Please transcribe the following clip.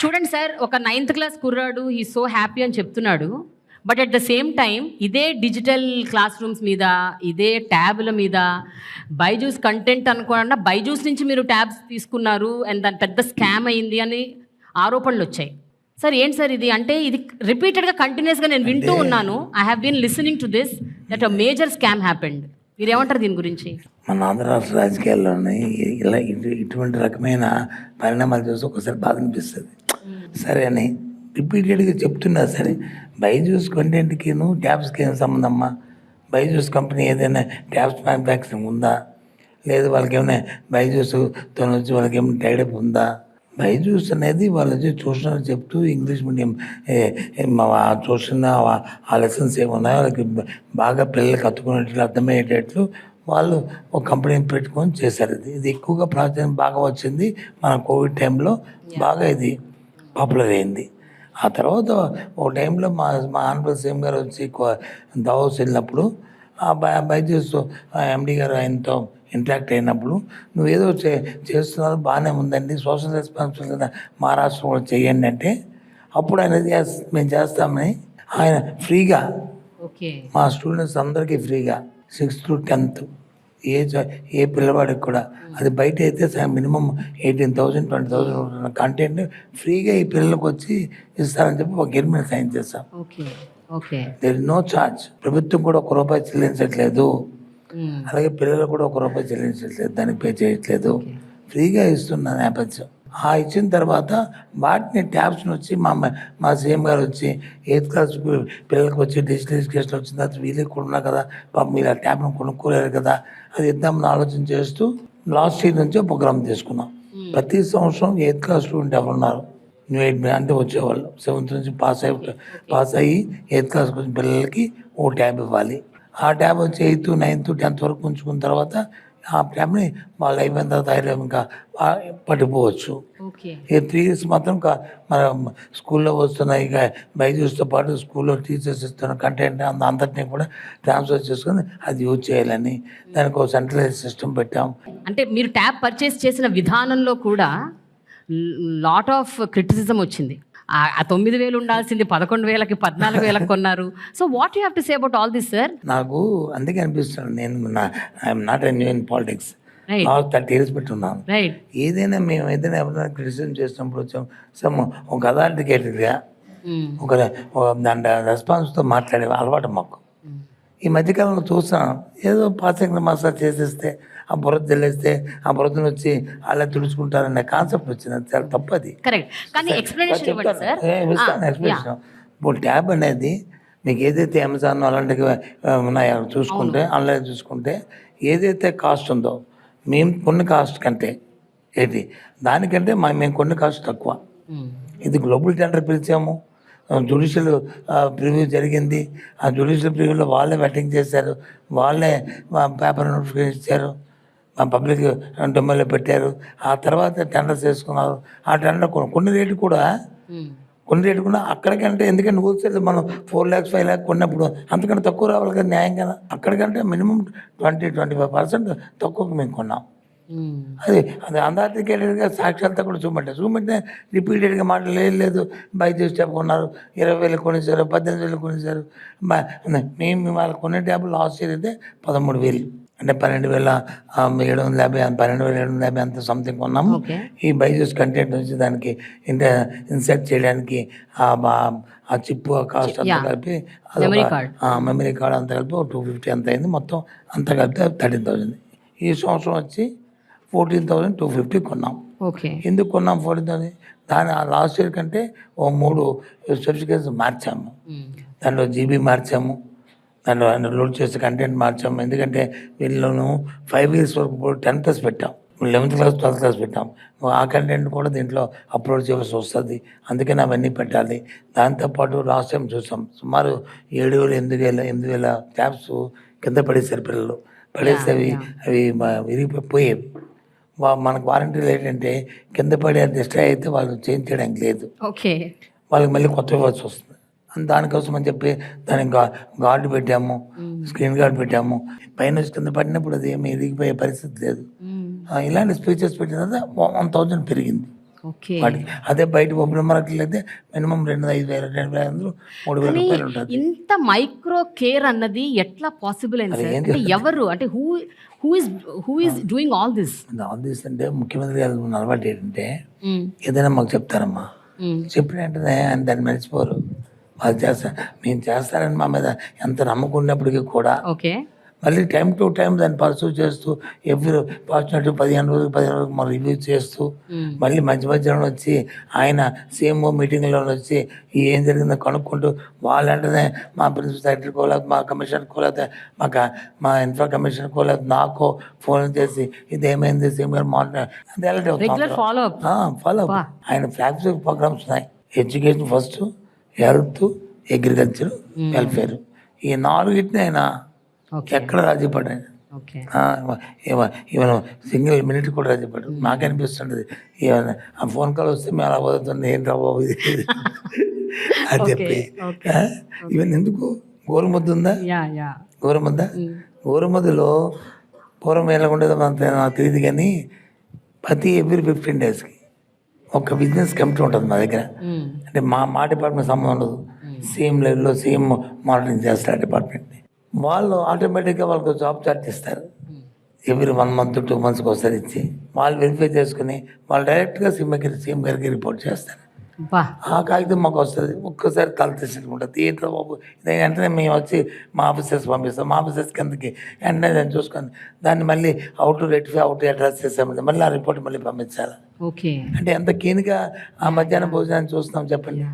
చూడండి సార్ ఒక ninth class కుర్రాడు ఈ సో హ్యాపీ అని చెప్తున్నాడు. But at the same time ఇదే డిజిటల్ క్లాస్ రూమ్స్ మీద ఇదే ట్యాబ్ల మీద బైజూస్ కంటెంట్ అనుకోకుండా బైజూస్ నుంచి మీరు ట్యాబ్స్ తీసుకున్నారు అండ్ దాని పెద్ద స్కామ్ అయింది అని ఆరోపణలు వచ్చాయి. సార్ ఏంటి సార్ ఇది? అంటే ఇది రిపీటెడ్గా కంటిన్యూస్గా నేను వింటూ ఉన్నాను. I have been listening to this that a major scam happened మీరు ఏమంటారు దీని గురించి? మన ఆంధ్ర రాష్ట్ర రాజకీయాల్లోనే ఇలా ఇటు ఇటువంటి రకమైన పరిణామాలు చూసి ఒకసారి బాధ అనిపిస్తుంది. సరే అని రిపీటెడ్గా చెప్తున్నా సరే బైజూస్ కంటెంట్కిను ట్యాబ్స్కి ఏం సంబంధం అమ్మా బైజూస్ కంపెనీ ఏదైనా ట్యాబ్స్ మ్యానుఫ్యాక్చరింగ్ ఉందా? లేదు వాళ్ళకి ఏమైనా బైజూస్తో వచ్చి వాళ్ళకి ఏమైనా టైడప్ ఉందా? బైజూస్ అనేది వాళ్ళు వచ్చి ట్యూషన్ చెప్తూ ఇంగ్లీష్ మీడియం ట్యూషన్ ఆ లెసన్స్ ఏమున్నాయో వాళ్ళకి బాగా పిల్లలకి అతుకునేట్లు అర్థమయ్యేటట్లు వాళ్ళు ఒక కంపెనీని పెట్టుకొని చేశారు. ఇది ఇది ఎక్కువగా ప్రాచుర్యం బాగా వచ్చింది మన కోవిడ్ టైంలో. బాగా ఇది పాపులర్ అయింది ఆ తర్వాత ఒక టైంలో మా మా ఆంధ్ర సీఎం గారు వచ్చి దావోస్ వెళ్ళినప్పుడు ఆ బై బైజూస్ ఎండి గారు ఆయనతో ఇంటరాక్ట్ అయినప్పుడు నువ్వు ఏదో చే చేస్తున్నారు బాగానే ఉందండి సోషల్ రెస్పాన్సిబిలిటీ మహారాష్ట్ర కూడా చేయండి అంటే అప్పుడు ఆయన మేము చేస్తామని ఆయన ఫ్రీగా ఓకే. మా స్టూడెంట్స్ అందరికీ ఫ్రీగా సిక్స్త్ టు టెన్త్. ఏ ఏ పిల్లవాడికి కూడా. అది బయట అయితే minimum eighteen thousand twenty thousand content ఫ్రీగా ఈ పిల్లలకు వచ్చి ఇస్తారని చెప్పి ఒక అగ్రిమెంట్ సైన్ చేస్తాం దేర్ నో ఛార్జ్ ప్రభుత్వం కూడా ఒక రూపాయి చెల్లించట్లేదు. అలాగే పిల్లలు కూడా ఒక రూపాయి చెల్లించట్లేదు. దానికి పే చేయట్లేదు. ఫ్రీగా ఇస్తున్న నేపథ్యం. ఆ ఇచ్చిన తర్వాత వాటిని ట్యాబ్స్ని వచ్చి మా మ- సీఎం గారు వచ్చి ఎయిత్ క్లాస్ పిల్లలకు వచ్చి డిజిటల్ ఎడ్యుకేషన్ వచ్చిన తర్వాత వీళ్ళకి కూడా ఉన్నా కదా పాపం మీరు ఆ ట్యాబ్ను కొనుక్కోలేరు కదా అది ఇద్దామని ఆలోచన చేస్తూ లాస్ట్ ఇయర్ నుంచి ప్రోగ్రామ్ తీసుకున్నాం. ప్రతి సంవత్సరం ఎయిత్ క్లాస్ స్టూడెంట్ ఎవరు ఉన్నారు? న్యూ ఎయిట్ అంటే వచ్చేవాళ్ళు. సెవెంత్ నుంచి పాస్ అయ్యి పాస్ అయ్యి ఎయిత్ క్లాస్కి వచ్చిన పిల్లలకి ఓ ట్యాబ్ ఇవ్వాలి. ఆ ట్యాబ్ వచ్చి ఎయిత్ నైన్త్ టెన్త్ వరకు ఉంచుకున్న తర్వాత ఆ ట్యాబ్ని వాళ్ళు అయిపోయిన తర్వాత ఐదు ఇంకా పట్టుకోవచ్చు ఈ త్రీ ఇయర్స్ మాత్రం మన స్కూల్లో వస్తున్నాయి ఇక బైజూస్తో పాటు స్కూల్లో టీచర్స్ ఇస్తున్న కంటెంట్ అంత అందరినీ కూడా ట్రాన్స్ఫర్ చేసుకొని అది యూజ్ చేయాలని దానికి ఒక సెంట్రలైజ్ సిస్టమ్ పెట్టాం. అంటే మీరు ట్యాబ్ పర్చేస్ చేసిన విధానంలో కూడా లాట్ ఆఫ్ క్రిటిసిజం వచ్చింది. ఆ- తొమ్మిది వేలు ఉండాల్సింది పదకొండు వేలకి పద్నాలుగు వేలకు కొన్నారు. So what you have to say about all this sir నాకు అందుకే అనిపిస్తుంది. నేను I'm not an new in politics thirty years పెట్టున్నాను. ఏదైనా మేము ఏదైనా ఎవరైనా క్రిటిసిజం చేసినప్పుడు వచ్చాం. సమ్ ఒక అథారిటికేటెడ్గా ఒక ఒక దాని రెస్పాన్స్తో మాట్లాడే అలవాటు మాకు. ఈ మధ్యకాలంలో చూస్తున్నాను ఏదో పాసింగ్ మసాజ్ చేసేస్తే ఆ బురద జల్లేస్తే ఆ బురదను వచ్చి అలా తుడుచుకుంటారనే కాన్సెప్ట్ వచ్చింది. అది చాలా తప్పది. కానీ ఎక్స్ప్లెనేషన్ ఇప్పుడు ట్యాబ్ అనేది మీకు ఏదైతే అమెజాన్ అలాంటివి ఉన్నాయో చూసుకుంటే ఆన్లైన్ చూసుకుంటే ఏదైతే కాస్ట్ ఉందో మేము కొన్ని కాస్ట్ కంటే ఏంటి? దానికంటే మా మేము కొన్ని కాస్ట్ తక్కువ. ఇది గ్లోబల్ టెండర్ పిలిచాము. జుడిషియల్ ప్రివ్యూ జరిగింది. ఆ జుడిషియల్ ప్రివ్యూలో వాళ్ళే వెట్టింగ్ చేశారు. వాళ్ళే పేపర్ నోటిఫికేషన్ ఇచ్చారు. మా పబ్లిక్ డొమ్మలో పెట్టారు. ఆ తర్వాత టెండర్స్ చేసుకున్నారు ఆ టెండర్ కొన్ని రేటు కూడా కొన్ని రేటు కూడా అక్కడికంటే ఎందుకంటే హోల్సేల్ మనం ఫోర్ ల్యాక్స్ ఫైవ్ ల్యాక్ కొన్నప్పుడు అంతకంటే తక్కువ రావాలి కదా న్యాయం కదా. అక్కడికంటే minimum twenty twenty five percent తక్కువకు మేము కొన్నాం. అది అది అథారిటికేటెడ్గా సాక్ష్యాలతో కూడా చూపెట్టారు చూపెట్టే రిపీటెడ్గా మాటలు లేదు లేదు చేసి ట్యాబ్ కొన్నారు ఇరవై వేలు కొనేసారు పద్దెనిమిది వేలు కొనేసారు మేము వాళ్ళు కొనే ట్యాబ్ లాస్ట్ ఇయర్ అయితే పదమూడు వేలు. అంటే పన్నెండు వేల ఏడు వందల యాభై పన్నెండు వేల ఏడు వందల యాభై అంత సంథింగ్ కొన్నాము. ఈ బైజూస్ కంటెంట్ నుంచి దానికి ఇంట ఇన్సర్ట్ చేయడానికి ఆ బా- ఆ చిప్ కాస్ట్ అంతా. కలిపి. మెమరీ కార్డ్ అంతా కలిపి టూ ఫిఫ్టీ అంత అయింది. మొత్తం అంతా కలిపి థర్టీన్ థౌసండ్ ఈ సంవత్సరం వచ్చి ఫోర్టీన్ థౌసండ్ టూ ఫిఫ్టీ కొన్నాం. ఓకే. ఎందుకు కొన్నాం ఫోర్టీన్ థౌసండ్? దాని లాస్ట్ ఇయర్ కంటే ఓ మూడు సర్టిఫికేట్స్ మార్చాము. దాంట్లో జీబీ మార్చాము. దాంట్లో దాంట్లో లోడ్ చేసే కంటెంట్ మార్చాము. ఎందుకంటే వీళ్ళను ఫైవ్ ఇయర్స్ వరకు టెన్ ప్లస్ పెట్టాం. లెవెన్త్ క్లాస్ ట్వెల్త్ క్లాస్ పెట్టాం. ఆ కంటెంట్ కూడా దీంట్లో అప్లోడ్ చేయవలసి వస్తుంది. అందుకని అవన్నీ పెట్టాలి. దాంతోపాటు లాస్ట్ టైం చూసాం. సుమారు ఏడు వేలు ఎనిమిది వేల ఎనిమిది వేల ట్యాబ్స్ కింద పడేసారు పిల్లలు. పడేస్తే అవి అవి మ- విరిగిపోయేవి వా- మనకు వారంటీలు ఏంటంటే కింద పడే డిస్ట్రాయ్ అయితే వాళ్ళు చేంజ్ చేయడానికి లేదు. ఓకే. వాళ్ళకి మళ్ళీ కొత్త ఇవ్వాల్సి వస్తుంది. అని దానికోసం అని చెప్పి దానికి గార్డు పెట్టాము స్క్రీన్ గార్డ్ పెట్టాము. పైన కింద పడినప్పుడు అది ఏమి ఎదిగిపోయే పరిస్థితి లేదు. ఇలాంటి స్పీచెస్ పెట్టిన తర్వాత వన్ థౌజండ్ పెరిగింది. వాటికి. అదే బయట ఓపెన్ మార్కెట్లు అయితే మినిమం రెండు ఐదు వేల రెండు వేల ఐదు మూడు వేల రూపాయలు ఉంటుంది. ఇంత మైక్రో కేర్ అన్నది ఎట్లా పాసిబుల్ అయింది ఎవరు? అంటే who who is who is doing all this office అంటే ముఖ్యమంత్రి గారు ఉన్న అలవాటు ఏంటంటే ఏదైనా మాకు చెప్తారమ్మా. చెప్పిన వెంటనే ఆయన దాన్ని మర్చిపోరు. వాళ్ళు చేస్తారు మేము చేస్తారని మా మీద ఎంత నమ్మకం ఉన్నప్పటికీ కూడా ఓకే. మళ్ళీ టైం టు టైం దాన్ని పర్సూ చేస్తూ ఎవ్రీ పాజిటివ్ పదిహేను రోజులు పదిహేను రోజులు మనం రివ్యూ చేస్తూ మళ్ళీ మధ్య మధ్యలో వచ్చి ఆయన సీఎం మీటింగ్లో వచ్చి ఏం జరిగిందో కనుక్కుంటూ వాళ్ళంటనే మా ప్రిన్సిపల్ సెక్రటరీ కోలేదు మా కమిషనర్ కోలేదు మా క- మా ఇన్ఫ్రా కమిషనర్ కోలేదు నాకు ఫోన్ చేసి ఇది ఏమైంది సీఎం గారు మాట్లాడారు ఫాలో అప్ ఆయన ఫ్లాగ్షిప్ ప్రోగ్రామ్స్ ఉన్నాయి. Education first health agriculture welfare ఈ నాలుగిటిని ఆయన ఎక్కడ రాజీ పడ్డాడు ఓకే ఈవెన్ సింగిల్ మినిట్ కూడా రాజీ పడ్డాడు నాకు అనిపిస్తుంటది. ఈవెన్ ఆ ఫోన్ కాల్ వస్తే మేము అలా పోతుంది ఏంటి బాబు ఇది? అని చెప్పి. ఈవెన్ ఎందుకు? గోరుముద్ద ఉందా? గోరుముద్ద? గోరుముద్దలో పూర్వం ఎలా ఉండేదో నాకు తెలియదు కానీ ప్రతి ఎవ్రీ ఫిఫ్టీన్ డేస్కి ఒక బిజినెస్ కమిటీ ఉంటుంది మా దగ్గర. అంటే మా మా డిపార్ట్మెంట్ సంబంధం ఉండదు. సేమ్ లెవెల్లో సేమ్ మానిటరింగ్ చేస్తారు డిపార్ట్మెంట్ని వాళ్ళు ఆటోమేటిక్గా వాళ్ళకి జాబ్ చార్ట్ ఇస్తారు. ఎవ్రీ వన్ మంత్ టూ మంత్స్కి ఒకసారి ఇచ్చి వాళ్ళు వెరిఫై చేసుకుని వాళ్ళు డైరెక్ట్గా సీఎం గారికి సీఎం గారికి రిపోర్ట్ చేస్తారు. ఆ కాగితం మాకు వస్తుంది. ఒక్కసారి తల తీసుకుంటుంది ఏంటో బాబు వెంటనే మేము వచ్చి మా ఆఫీసర్స్ పంపిస్తాం. మా ఆఫీసర్స్ కిందకి వెంటనే దాన్ని చూసుకొని దాన్ని మళ్ళీ అవుట్ రెక్టిఫై అవుట్ అడ్రస్ చేసామంటే మళ్ళీ ఆ రిపోర్ట్ మళ్ళీ పంపించాలి. ఓకే. అంటే ఎంత కీన్గా ఆ మధ్యాహ్నం భోజనాన్ని చూస్తున్నాం చెప్పండి.